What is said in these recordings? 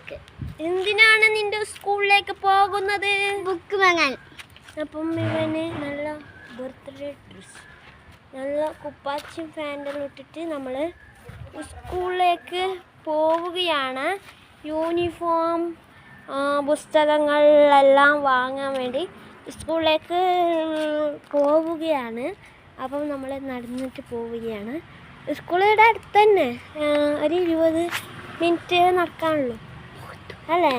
സ്കൂളിലേക്ക് എന്തിനാണ് നിന്റെ സ്കൂളിലേക്ക് പോകുന്നത്? ബുക്ക് വാങ്ങാൻ. അപ്പം ഇവന് നല്ല ബർത്ത്ഡേ ഡ്രസ് നല്ല കുപ്പാച്ചും ഫാന്റെല്ലാം ഇട്ടിട്ട് നമ്മൾ സ്കൂളിലേക്ക് പോവുകയാണ്. യൂണിഫോം പുസ്തകങ്ങളെല്ലാം വാങ്ങാൻ വേണ്ടി സ്കൂളിലേക്ക് പോവുകയാണ്. അപ്പം നമ്മൾ നടന്നിട്ട് പോവുകയാണ്. സ്കൂളിയുടെ അടുത്ത് തന്നെ ഒരു ഇരുപത് മിനിറ്റ് നടക്കാനുള്ളൂ. അല്ലേ?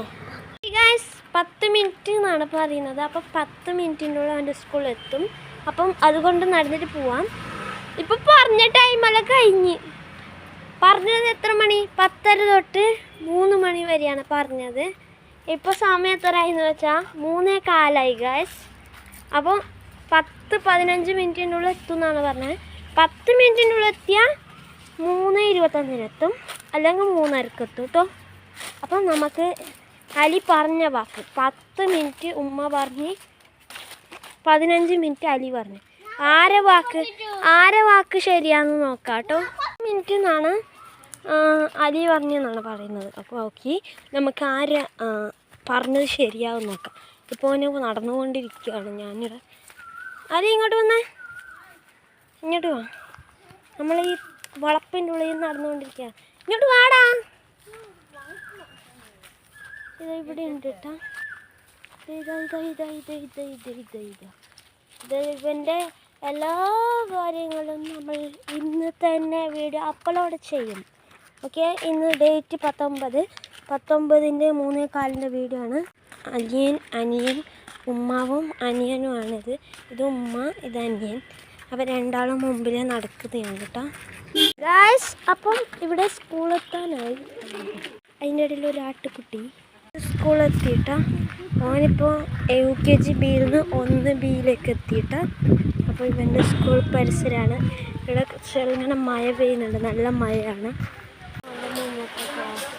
ഗൈസ് പത്ത് മിനിറ്റ് എന്നാണ് പറയുന്നത്. അപ്പം പത്ത് മിനിറ്റിന്റെ ഉള്ളിൽ അവന്റെ സ്കൂളിൽ എത്തും. അപ്പം അതുകൊണ്ട് നടന്നിട്ട് പോവാം. ഇപ്പം പറഞ്ഞ ടൈമെല്ലാം കഴിഞ്ഞ്. പറഞ്ഞത് എത്ര മണി? പത്തര തൊട്ട് മൂന്ന് മണി വരെയാണ് പറഞ്ഞത്. ഇപ്പോൾ സമയം എത്രയായി എന്ന് വെച്ചാൽ മൂന്നേ കാലായി ഗൈസ് അപ്പം പത്ത് പതിനഞ്ച് മിനിറ്റിന്റെ ഉള്ളിൽ എത്തും എന്നാണ് പറഞ്ഞത്. പത്ത് മിനിറ്റിന്റെ ഉള്ളിൽ എത്തിയാൽ മൂന്ന് ഇരുപത്തഞ്ചിനെത്തും അല്ലെങ്കിൽ മൂന്നരക്കെത്തും കേട്ടോ അപ്പം നമുക്ക് അലി പറഞ്ഞ വാക്ക്. പത്ത് മിനിറ്റ് ഉമ്മ പറഞ്ഞ് പതിനഞ്ച് മിനിറ്റ് അലി പറഞ്ഞു. ആരെ വാക്ക്? ആരെ വാക്ക് ശരിയാന്ന് നോക്കാം കേട്ടോ മിനിറ്റ് എന്നാണ് അലി പറഞ്ഞെന്നാണ് പറയുന്നത്. അപ്പോൾ ഓക്കെ നമുക്ക് ആര് പറഞ്ഞത് ശരിയാവും നോക്കാം. ഇപ്പോൾ ഓന് നടന്നുകൊണ്ടിരിക്കുകയാണ് ഞാനിവിടെ അലി ഇങ്ങോട്ട് വന്നേ. ഇങ്ങോട്ട് വാ. നമ്മൾ ഈ വളപ്പിന്റെ ഉള്ളിൽ നടന്നുകൊണ്ടിരിക്കുക ഇങ്ങോട്ട് വാടാ. ഇതാ ഇവിടെ ഉണ്ട് കേട്ടാ. ഇതാ ഇതാ ഇതാ ഇതാ ഇതാ ഇതാ ഇതാ ഇതാ. ഇവന്റെ എല്ലാ കാര്യങ്ങളും നമ്മൾ ഇന്ന് തന്നെ വീഡിയോ അപ്ലോഡ് ചെയ്യും. ഓക്കെ ഇന്ന് ഡേറ്റ് പത്തൊമ്പത്. പത്തൊമ്പതിന്റെ മൂന്നേ കാലിന്റെ വീഡിയോ ആണ്. അനിയൻ അനിയൻ ഉമ്മാവും അനിയനുമാണിത് ഇത് ഉമ്മ ഇത് അനിയൻ. അപ്പം രണ്ടാളും മുമ്പിൽ നടക്കുന്നതാണ് കേട്ടോ. ഗായ്സ് അപ്പം ഇവിടെ സ്കൂളെത്താനായി അതിന്റെ ഇടയിൽ ഒരു ആട്ടുകുട്ടി. സ്കൂളെത്തിയിട്ട. ഓനിപ്പോൾ യു കെ ജി ബിയിൽ നിന്ന് ഒന്ന് ബിയിലേക്ക് എത്തിയിട്ട. അപ്പോൾ ഇവന്റെ സ്കൂൾ പരിസരമാണ് ഇവിടെ ചെറുങ്ങനെ മഴ പെയ്യുന്നുണ്ട്. നല്ല മഴയാണ്.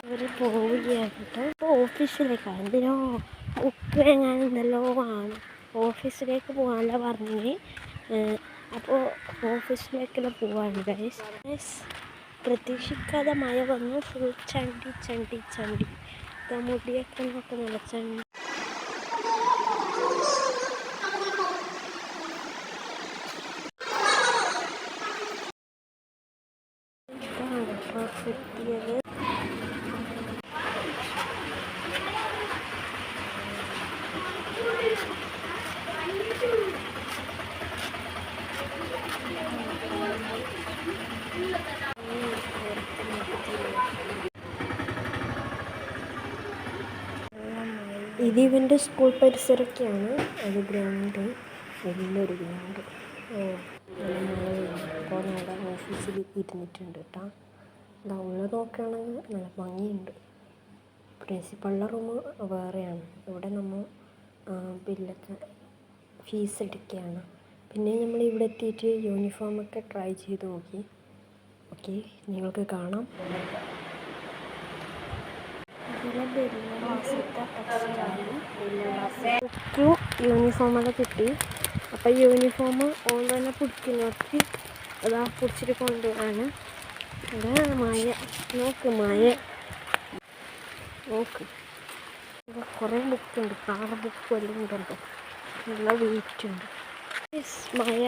അവർ പോവുകയാണ് കേട്ടോ ഇപ്പോൾ ഓഫീസിലേക്കാണ് എന്തിനോ? ബുക്ക് എങ്ങാനെന്തല്ലോ ആണ്. ഓഫീസിലേക്ക് പോകാനല്ല പറഞ്ഞു അപ്പോൾ ഓഫീസിലേക്കെല്ലാം പോവാണ് ഗൈസ് പ്രതീക്ഷിക്കാതെ മഴ വന്നു. ഫുൾ ചണ്ടി ചണ്ടി ചണ്ടി. kemudian aku memesannya perfect dia ഇത് ഇവന്റെ സ്കൂൾ പരിസരമൊക്കെയാണ് അത് ഗ്രൗണ്ട്. വലിയൊരു ഗ്രൗണ്ട്. ഇപ്പോൾ നമ്മുടെ ഓഫീസിൽ ഇരുന്നിട്ടുണ്ട് കേട്ടോ. ഇതാ ഉള്ളത് നോക്കുകയാണെങ്കിൽ നല്ല ഭംഗിയുണ്ട്. പ്രിൻസിപ്പളിന്റെ റൂം വേറെയാണ്. ഇവിടെ നമ്മൾ ബില്ലൊക്കെ ഫീസ് എടുക്കുകയാണ് പിന്നെ നമ്മൾ ഇവിടെ എത്തിയിട്ട് യൂണിഫോമൊക്കെ ട്രൈ ചെയ്ത് നോക്കി. ഓക്കെ നിങ്ങൾക്ക് കാണാം. ബുക്കും യൂണിഫോമൊക്കെ കിട്ടി. അപ്പോൾ യൂണിഫോം ഓൺ തന്നെ പിടിക്കുന്നവർക്ക് അതാ പിടിച്ചിട്ട് കൊണ്ടുപോകാണ് ഇതാ മായ. നോക്ക് മായ. നോക്ക്. കുറെ ബുക്ക് ബുക്കുണ്ട്. കാറ ബുക്ക് എല്ലാം ഉണ്ടല്ലോ. നല്ല വെയിറ്റ് ഉണ്ട്. മായ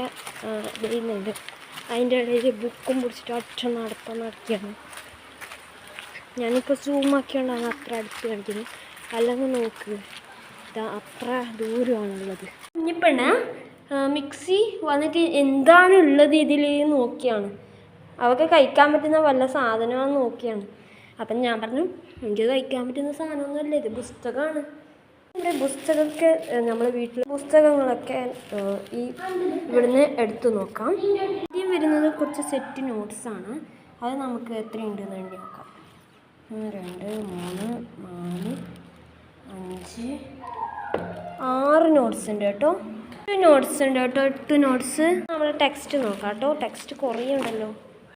വരുന്നുണ്ട്. അതിന്റെ ഇടയിൽ ബുക്കും പിടിച്ചിട്ട് അച്ഛൻ നടത്താൻ നടക്കുകയാണ് ഞാനിപ്പോൾ സൂമാക്കിയോണ്ടാണ് അത്ര അടുത്ത് കാണിക്കുന്നത് അല്ലെങ്കിൽ നോക്ക്. ഇതാ അത്ര ദൂരമാണുള്ളത്. കുഞ്ഞിപ്പെണ്ണ മിക്സി വന്നിട്ട് എന്താണ് ഉള്ളത് ഇതിൽ നോക്കിയാണ്. അവൾക്ക് കഴിക്കാൻ പറ്റുന്ന വല്ല സാധനമാണെന്ന് നോക്കിയാണ്. അപ്പം ഞാൻ പറഞ്ഞു എനിക്ക് കഴിക്കാൻ പറ്റുന്ന സാധനമൊന്നുമല്ല ഇത് പുസ്തകമാണ്. നമ്മുടെ പുസ്തകമൊക്കെ നമ്മളെ വീട്ടിലെ പുസ്തകങ്ങളൊക്കെ ഈ ഇവിടുന്ന് എടുത്തു നോക്കാം. ആദ്യം വരുന്നത് കുറച്ച് സെറ്റ് നോട്ട്സാണ് അത് നമുക്ക് എത്രയുണ്ടെന്ന് വേണ്ടി നോക്കാം. രണ്ട് മൂന്ന് നാല് അഞ്ച് ആറ് നോട്ട്സ് ഉണ്ട് കേട്ടോ. എട്ട് നോട്ട്സ് ഉണ്ട് കേട്ടോ എട്ട് നോട്ട്സ് നമ്മൾ ടെക്സ്റ്റ് നോക്കാം കേട്ടോ. ടെക്സ്റ്റ് കുറേ ഉണ്ടല്ലോ.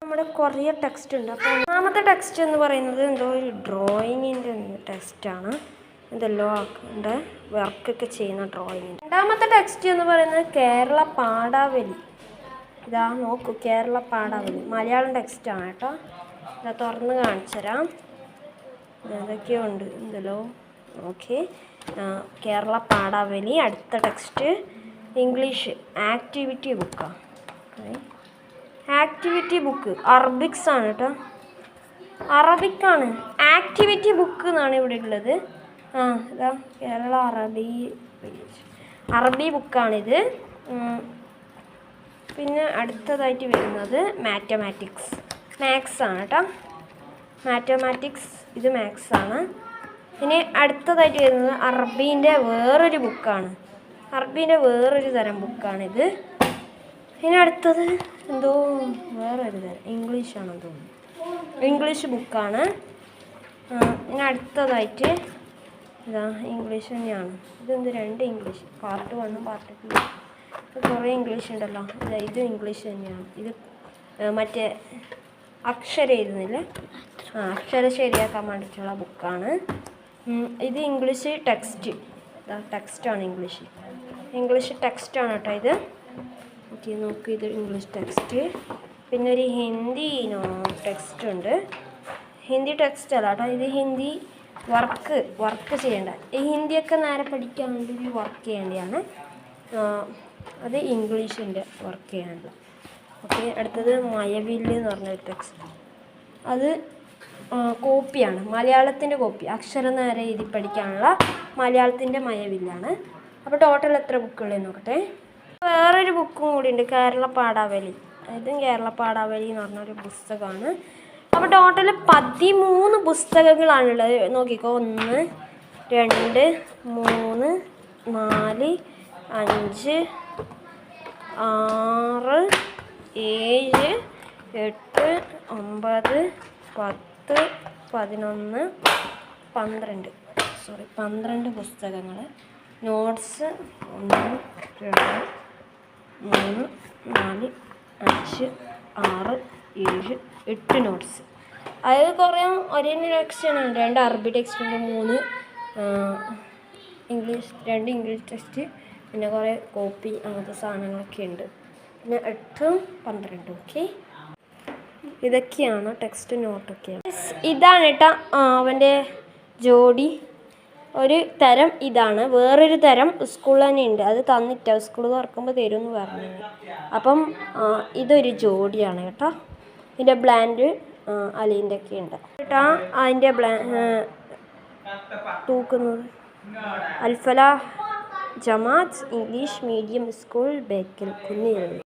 നമ്മുടെ കുറേ ടെക്സ്റ്റ് ഉണ്ട്. അപ്പോൾ ഒന്നാമത്തെ ടെക്സ്റ്റ് എന്ന് പറയുന്നത് എന്തോ ഒരു ഡ്രോയിങ്ങിന്റെ ടെക്സ്റ്റാണ് എന്തെല്ലോ ആക്കേണ്ട? വർക്കൊക്കെ ചെയ്യുന്ന ഡ്രോയിങ് രണ്ടാമത്തെ ടെക്സ്റ്റ് എന്ന് പറയുന്നത് കേരള പാടാവലി ഇതാ നോക്കൂ കേരള പാടാവലി മലയാളം ടെക്സ്റ്റാണ് കേട്ടോ. ഇതാ തുറന്ന് കാണിച്ചു തരാം ഏതൊക്കെയോ ഉണ്ട് എന്തല്ലോ ഓക്കെ കേരള പാടാവലി അടുത്ത ടെക്സ്റ്റ്. ഇംഗ്ലീഷ്. ആക്ടിവിറ്റി ബുക്കാണ് ആക്ടിവിറ്റി ബുക്ക്. അറബിക്സ് ആണ് കേട്ടോ. അറബിക്കാണ്. ആക്ടിവിറ്റി ബുക്ക് എന്നാണ് ഇവിടെ ഉള്ളത്. ആ ഇതാ. കേരള അറബി അറബി ബുക്കാണിത്. പിന്നെ അടുത്തതായിട്ട് വരുന്നത് മാത്തമാറ്റിക്സ്. മാത്സ് ആണ് കേട്ടോ. മാത്തമാറ്റിക്സ് ഇത് മാത്സ് ആണ്. ഇനി അടുത്തതായിട്ട് വരുന്നത് അറബീന്റെ വേറൊരു ബുക്കാണ് അറബീന്റെ വേറൊരു തരം ബുക്കാണിത് ഇനി അടുത്തത് എന്തോ വേറൊരു തരം ഇംഗ്ലീഷാണെന്ന് തോന്നുന്നു. ഇംഗ്ലീഷ് ബുക്കാണ് ഇനി അടുത്തതായിട്ട് ഇതാ ഇംഗ്ലീഷ് തന്നെയാണ്. ഇതെന്ത് രണ്ട് ഇംഗ്ലീഷ് പാർട്ട് വണ്ണും പാർട്ട് ടു കുറേ ഇംഗ്ലീഷ് ഉണ്ടല്ലോ. ഇതാ ഇത് ഇംഗ്ലീഷ് തന്നെയാണ്. ഇത് മറ്റേ അക്ഷരം എഴുതുന്നില്ലേ? അക്ഷരം ശരിയാക്കാൻ വേണ്ടിയിട്ടുള്ള ബുക്കാണ്. ഇത് ഇംഗ്ലീഷ് ടെക്സ്റ്റ് ടെക്സ്റ്റാണ് ഇംഗ്ലീഷ്. ഇംഗ്ലീഷ് ടെക്സ്റ്റാണ് കേട്ടോ ഇത്. ഓക്കെ നോക്ക് ഇത് ഇംഗ്ലീഷ് ടെക്സ്റ്റ് പിന്നെ ഒരു ഹിന്ദി ടെക്സ്റ്റ് ഉണ്ട്. ഹിന്ദി ടെക്സ്റ്റ് അല്ല കേട്ടോ ഇത് ഹിന്ദി വർക്ക് വർക്ക് ചെയ്യേണ്ട. ഈ ഹിന്ദിയൊക്കെ നേരെ പഠിക്കാൻ വേണ്ടി ഒരു വർക്ക് ചെയ്യേണ്ടതാണ്. അത് ഇംഗ്ലീഷിന്റെ വർക്ക് ചെയ്യാനുള്ള ഓക്കെ അടുത്തത് മയവില്ല് എന്ന് പറഞ്ഞൊരു ടെക്സ്റ്റ് അത് കോപ്പിയാണ്. മലയാളത്തിന്റെ കോപ്പി. അക്ഷരം നേരെ എഴുതി പഠിക്കാനുള്ള മലയാളത്തിന്റെ മയവില്ലാണ്. അപ്പോൾ ടോട്ടൽ എത്ര ബുക്കുകളെന്ന് നോക്കട്ടെ. വേറൊരു ബുക്കും കൂടി ഉണ്ട് കേരള പാടാവലി ഇതും കേരള പാടാവലി എന്ന് പറഞ്ഞൊരു പുസ്തകമാണ്. അപ്പോൾ ടോട്ടൽ പതിമൂന്ന് പുസ്തകങ്ങളാണുള്ളത്. നോക്കിക്കോ. ഒന്ന് രണ്ട് മൂന്ന് നാല് അഞ്ച് ആറ് ഏഴ് എട്ട് ഒമ്പത് പത്ത് പതിനൊന്ന് പന്ത്രണ്ട്. സോറി പന്ത്രണ്ട് പുസ്തകങ്ങൾ നോട്ട്സ് ഒന്ന് രണ്ട് മൂന്ന് നാല് അഞ്ച് ആറ് ഏഴ് എട്ട് നോട്ട്സ് അതായത് കുറേ ഒരേ ടെക്സ്റ്റാണ് രണ്ട് അറബി ടെക്സ്റ്റ് ഉണ്ട് മൂന്ന് ഇംഗ്ലീഷ് രണ്ട് ഇംഗ്ലീഷ് ടെക്സ്റ്റ് പിന്നെ കുറേ കോപ്പി അങ്ങനത്തെ സാധനങ്ങളൊക്കെ ഉണ്ട്. പിന്നെ എട്ടും പന്ത്രണ്ടും ഓക്കെ ഇതൊക്കെയാണ് ടെക്സ്റ്റ് നോട്ടൊക്കെയാണ് ഇതാണ് കേട്ടോ അവന്റെ ജോഡി. ഒരു തരം ഇതാണ്. വേറൊരു തരം സ്കൂൾ തന്നെ ഉണ്ട്. അത് തന്നിട്ട സ്കൂൾ തുറക്കുമ്പോൾ തരും എന്ന് പറഞ്ഞു അപ്പം ഇതൊരു ജോഡിയാണ് കേട്ടോ. ഇതിന്റെ ബ്ലാൻഡ് അലീന്റെ ഒക്കെ ഉണ്ട്. കേട്ടോ അതിന്റെ ബ്ലാ തൂക്കുന്നത്. അൽഫല ജമാ ഇംഗ്ലീഷ് മീഡിയം സ്കൂൾ ബേക്കൽ കുന്നിരുന്നു